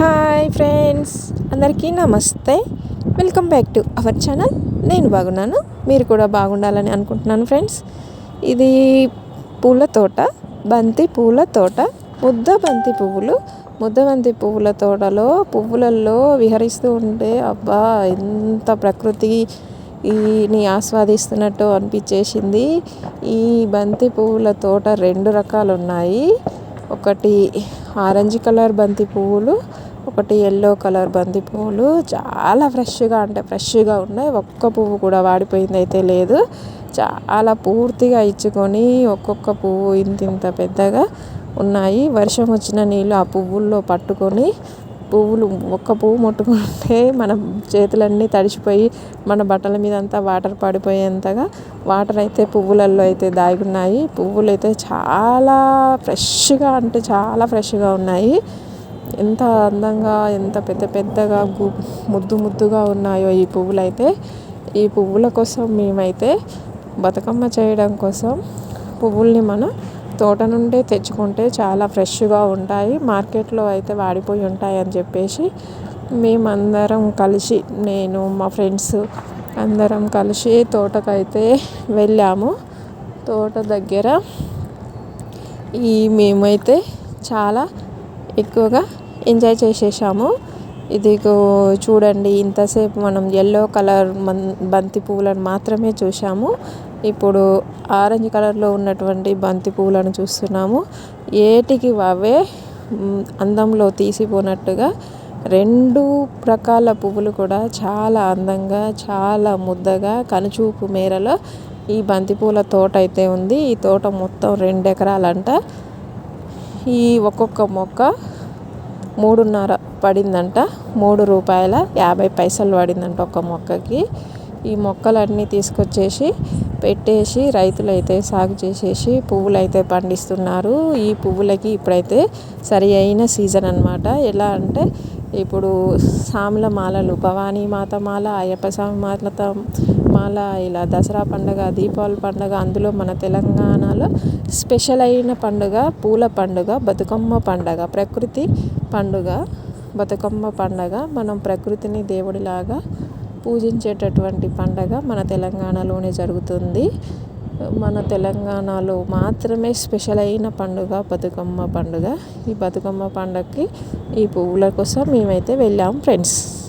Hi friends అందరికీ నమస్తే. Welcome back to our channel. నేను బాగున్నాను. మీరు కూడా బాగుండాలని అనుకుంటున్నాను ఫ్రెండ్స్. ఇది పూల తోట బంతి పూల తోట ముద్ద బంతి పువ్వులు. ముద్ద బంతి పువ్వుల తోటలో పువ్వులలో విహరిస్తూ ఉంటే అబ్బా ఎంత ప్రకృతి ఈని ఆస్వాదిస్తున్నట్టు అనిపించేసింది. ఈ బంతి పువ్వుల తోట రెండు రకాలు ఉన్నాయి ఒకటి ఆరెంజ్ కలర్ బంతి పువ్వులు ఒకటి ఎల్లో కలర్ బంతి పువ్వులు చాలా ఫ్రెష్గా అంటే ఫ్రెష్గా ఉన్నాయి. ఒక్క పువ్వు కూడా వాడిపోయింది అయితే లేదు. చాలా పూర్తిగా ఇచ్చుకొని ఒక్కొక్క పువ్వు ఇంత ఇంత పెద్దగా ఉన్నాయి. వర్షం వచ్చిన నీళ్ళు ఆ పువ్వుల్లో పట్టుకొని పువ్వులు ఒక్క పువ్వు ముట్టుకుంటే మన చేతులన్నీ తడిసిపోయి మన బట్టల మీద అంతా వాటర్ పడిపోయేంతగా వాటర్ అయితే పువ్వులలో అయితే దాగి ఉన్నాయి. పువ్వులు అయితే చాలా ఫ్రెష్గా అంటే చాలా ఫ్రెష్గా ఉన్నాయి. ఎంత అందంగా ఎంత పెద్ద పెద్దగా ముద్దు ముద్దుగా ఉన్నాయో ఈ పువ్వులు అయితే ఈ పువ్వుల కోసం మేమైతే బతుకమ్మ చేయడం కోసం పువ్వుల్ని మనం తోట నుండే తెచ్చుకుంటే చాలా ఫ్రెష్గా ఉంటాయి మార్కెట్లో అయితే వాడిపోయి ఉంటాయి అని చెప్పేసి మేమందరం కలిసి నేను మా ఫ్రెండ్స్ అందరం కలిసి తోటకైతే వెళ్ళాము. తోట దగ్గర ఈ మేమైతే చాలా ఎక్కువగా ఎంజాయ్ చేసేసాము. ఇదిగో చూడండి ఇంతసేపు మనం ఎల్లో కలర్ బంతి పువ్వులను మాత్రమే చూసాము ఇప్పుడు ఆరెంజ్ కలర్లో ఉన్నటువంటి బంతి పువ్వులను చూస్తున్నాము. ఏటికి అవే అందంలో తీసిపోనట్టుగా రెండు రకాల పువ్వులు కూడా చాలా అందంగా చాలా ముద్దగా కనుచూపు మేరలో ఈ బంతిపూల తోట అయితే ఉంది. ఈ తోట మొత్తం రెండు ఎకరాలంట. ఈ ఒక్కొక్క మొక్క మూడున్నర పడిందంట. మూడు రూపాయల యాభై పైసలు పడిందంట ఒక మొక్కకి. ఈ మొక్కలన్నీ తీసుకొచ్చేసి పెట్టేసి రైతులు అయితే సాగు చేసేసి పువ్వులు అయితే పండిస్తున్నారు. ఈ పువ్వులకి ఇప్పుడైతే సరి అయిన సీజన్ అనమాట ఎలా అంటే ఇప్పుడు సాముల మాలలు భవానీ మాత మాల అయ్యప్ప స్వామి మాత మాల ఇలా దసరా పండుగ దీపావళి పండుగ అందులో మన తెలంగాణలో స్పెషల్ అయిన పండుగ పూల పండుగ బతుకమ్మ పండుగ ప్రకృతి పండుగ బతుకమ్మ పండుగ. మనం ప్రకృతిని దేవుడిలాగా పూజించేటటువంటి పండగ మన తెలంగాణలోనే జరుగుతుంది. మన తెలంగాణలో మాత్రమే స్పెషల్ అయిన పండుగ బతుకమ్మ పండుగ. ఈ బతుకమ్మ పండుగకి ఈ పువ్వుల కోసం మేమైతే వెళ్ళాం ఫ్రెండ్స్.